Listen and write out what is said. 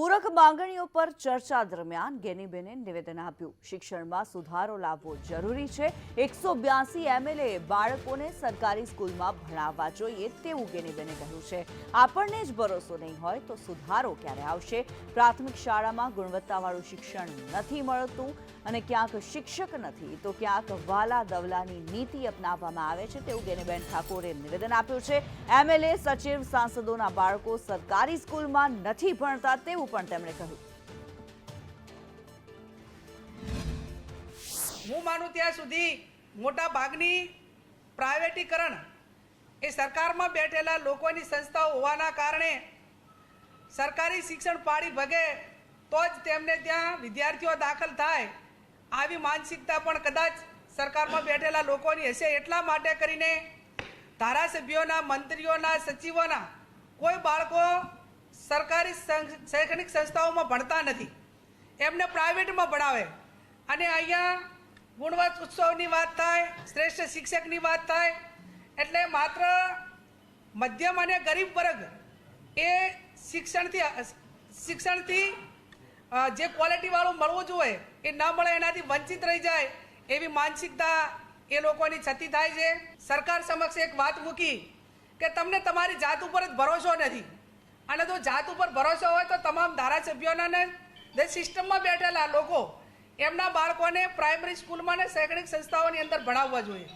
પૂરક માંગણીઓ પર ચર્ચા દરમિયાન ગેનીબેને નિવેદન આપ્યું. શિક્ષણમાં સુધારો લાવવો જરૂરી છે. એકસો બ્યાસી એમએલએ બાળકોને સરકારી સ્કૂલમાં ભણાવવા જોઈએ તેવું ગેનીબેને કહ્યું છે. આપણને જ ભરોસો નહીં હોય તો સુધારો ક્યારે આવશે? પ્રાથમિક શાળામાં ગુણવત્તાવાળું શિક્ષણ નથી મળતું અને ક્યાંક શિક્ષક નથી. તો ક્યાંક વાલા દવલાની નીતિ અપનાવવામાં આવે છે તેવું ગેનીબેન ઠાકોરે નિવેદન આપ્યું છે. એમએલએ સચિવ સાંસદોના બાળકો સરકારી સ્કૂલમાં નથી ભણતા તેવું પણ તેમણે કહ્યું. હું માનું ત્યાં સુધી મોટા ભાગની પ્રાઇવેટીકરણ એ સરકારમાં બેઠેલા લોકોની સંસ્થાઓ હોવાના કારણે સરકારી શિક્ષણ પાડી ભગે તો જ તેમને ત્યાં વિદ્યાર્થીઓ દાખલ થાય આવી માનસિકતા પણ કદાચ સરકારમાં બેઠેલા લોકોની હશે એટલા માટે કરીને ધારાસભ્યોના, મંત્રીઓના, સચિવોના કોઈ બાળકો સરકારી શૈક્ષણિક સંસ્થાઓમાં ભણતા નથી. એમને પ્રાઇવેટમાં ભણાવે. અને અહીંયા ગુણવત્ત ઉત્સવની વાત થાય, શ્રેષ્ઠ શિક્ષકની વાત થાય, એટલે માત્ર મધ્યમ અને ગરીબ વર્ગ એ શિક્ષણથી શિક્ષણથી જે ક્વોલિટીવાળું મળવું જોઈએ, એ ન મળે એનાથી વંચિત રહી જાય, એવી માનસિકતા એ લોકોની છતી થાય છે. સરકાર સમક્ષ એક વાત મૂકી કે તમને તમારી જાત ઉપર જ ભરોસો નથી. અને જો જાત ઉપર ભરોસો હોય તો તમામ ધારાસભ્યોના જે સિસ્ટમમાં બેઠેલા લોકો, એમના બાળકોને પ્રાઇમરી સ્કૂલમાં ને શૈક્ષણિક સંસ્થાઓની અંદર ભણાવવા જોઈએ.